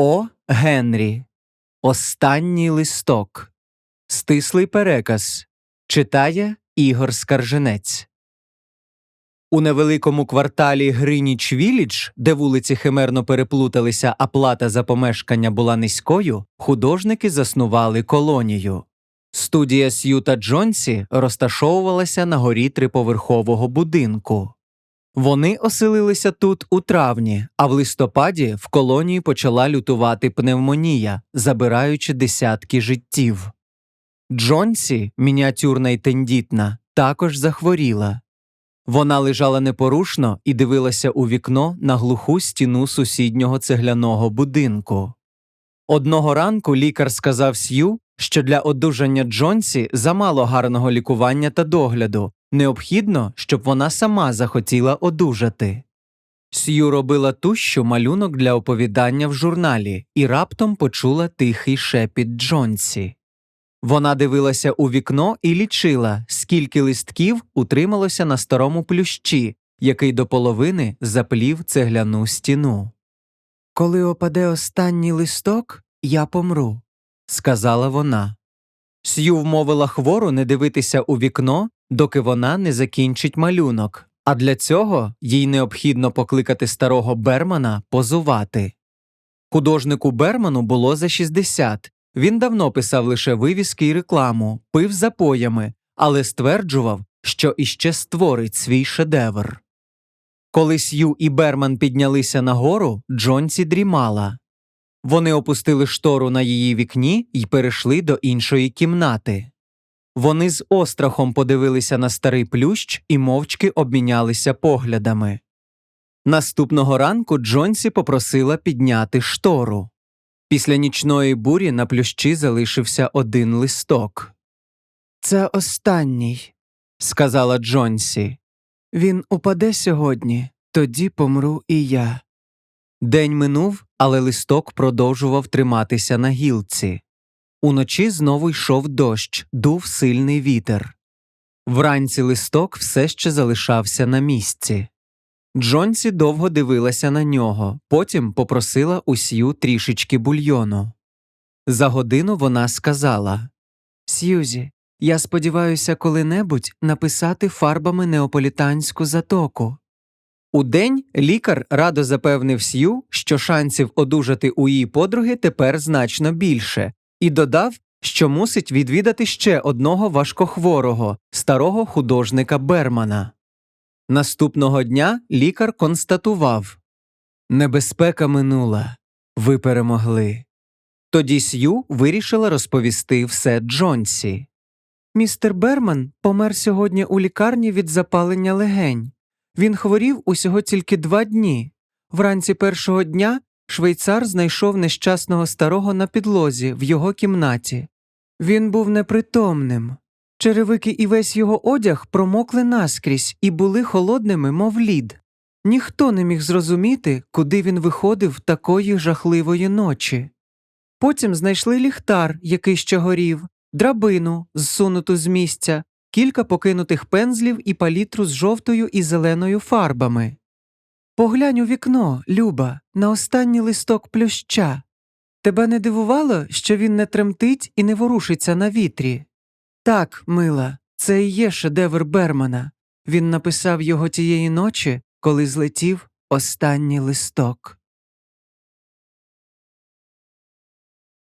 О. Генрі. Останній листок. Стислий переказ. Читає Ігор Скарженець. У невеликому кварталі Гриніч Вілідж, де вулиці химерно переплуталися, а плата за помешкання була низькою, художники заснували колонію. Студія С'юта Джонсі розташовувалася на горі триповерхового будинку. Вони оселилися тут у травні, а в листопаді в колонії почала лютувати пневмонія, забираючи десятки життів. Джонсі, мініатюрна й тендітна, також захворіла. Вона лежала непорушно і дивилася у вікно на глуху стіну сусіднього цегляного будинку. Одного ранку лікар сказав Сью, що для одужання Джонсі замало гарного лікування та догляду, необхідно, щоб вона сама захотіла одужати. Сью робила тущу малюнок для оповідання в журналі і раптом почула тихий шепіт Джонсі. Вона дивилася у вікно і лічила, скільки листків утрималося на старому плющі, який до половини заплів цегляну стіну. Коли опаде останній листок, я помру, сказала вона. Сью вмовила хвору не дивитися у вікно, доки вона не закінчить малюнок, а для цього їй необхідно покликати старого Бермана позувати. Художнику Берману було за 60, він давно писав лише вивіски й рекламу, пив запоями, але стверджував, що іще створить свій шедевр. Коли Сью і Берман піднялися нагору, Джонсі дрімала. Вони опустили штору на її вікні і перейшли до іншої кімнати. Вони з острахом подивилися на старий плющ і мовчки обмінялися поглядами. Наступного ранку Джонсі попросила підняти штору. Після нічної бурі на плющі залишився один листок. Це останній, сказала Джонсі. Він упаде сьогодні, тоді помру і я. День минув, але листок продовжував триматися на гілці. Уночі знову йшов дощ, дув сильний вітер. Вранці листок все ще залишався на місці. Джонсі довго дивилася на нього, потім попросила усю трішечки бульйону. За годину вона сказала Сьюзі, я сподіваюся коли-небудь написати фарбами неаполітанську затоку. Удень лікар радо запевнив Сью, що шансів одужати у її подруги тепер значно більше, і додав, що мусить відвідати ще одного важкохворого, старого художника Бермана. Наступного дня лікар констатував Небезпека минула, ви перемогли. Тоді Сью вирішила розповісти все Джонсі. Містер Берман помер сьогодні у лікарні від запалення легень. Він хворів усього тільки два дні. Вранці першого дня швейцар знайшов нещасного старого на підлозі в його кімнаті. Він був непритомним. Черевики і весь його одяг промокли наскрізь і були холодними, мов лід. Ніхто не міг зрозуміти, куди він виходив такої жахливої ночі. Потім знайшли ліхтар, який ще горів, драбину, зсунуту з місця, кілька покинутих пензлів і палітру з жовтою і зеленою фарбами. Поглянь у вікно, Люба, на останній листок плюща. Тебе не дивувало, що він не тремтить і не ворушиться на вітрі? Так, мила, це і є шедевр Бермана. Він написав його тієї ночі, коли злетів останній листок.